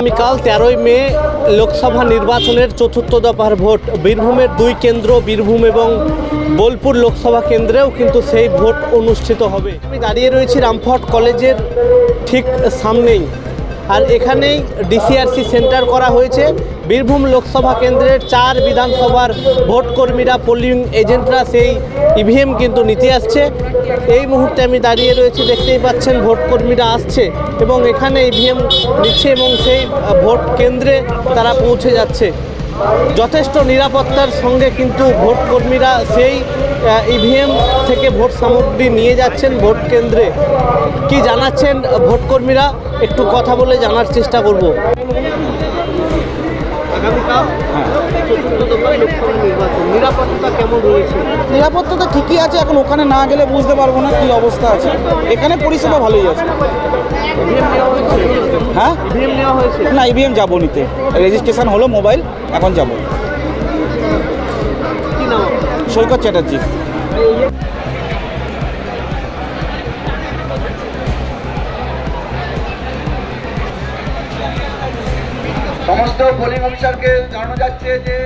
আগামীকাল তেরোই মে লোকসভা নির্বাচনের চতুর্থ দফার ভোট। বীরভূমের দুই কেন্দ্র, বীরভূম এবং বোলপুর লোকসভা কেন্দ্রেও কিন্তু সেই ভোট অনুষ্ঠিত হবে। আমি দাঁড়িয়ে রয়েছি রামফট কলেজের ঠিক সামনেই। আর এখানেই ডিসিআরসি সেন্টার করা হয়েছে। বীরভূম লোকসভা কেন্দ্রের চার বিধানসভার ভোট কর্মীরা পোলিং এজেন্টরা সেই ইভিএম কিন্তু নিতে আসছে। এই মুহূর্তে আমি দাঁড়িয়ে রয়েছি, দেখতেই পাচ্ছেন ভোট কর্মীরা আসছে এবং এখানে ইভিএম নিচ্ছে এবং সেই ভোট কেন্দ্রে তারা পৌঁছে যাচ্ছে। যথেষ্ট নিরাপত্তার সঙ্গে কিন্তু ভোট কর্মীরা সেই ইভিএম থেকে ভোট সামগ্রী নিয়ে যাচ্ছেন ভোট কেন্দ্রে। কি জানাচ্ছেন ভোট কর্মীরা? একটু কথা বলে জানার চেষ্টা করব। নিরাপত্তা তো ঠিকই আছে এখন ওখানে না গেলে বুঝতে পারব না কি অবস্থা আছে। এখানে পরিষেবা ভালোই আছে। হয়েছে? হ্যাঁ? নেওয়া হয়েছে? না ইভিএম যাব নিতে। রেজিস্ট্রেশন হলো মোবাইল এখন যাব? সৈকত চ্যাটার্জি। সমস্ত পোলিং অফিসারকে জানানো যাচ্ছে যে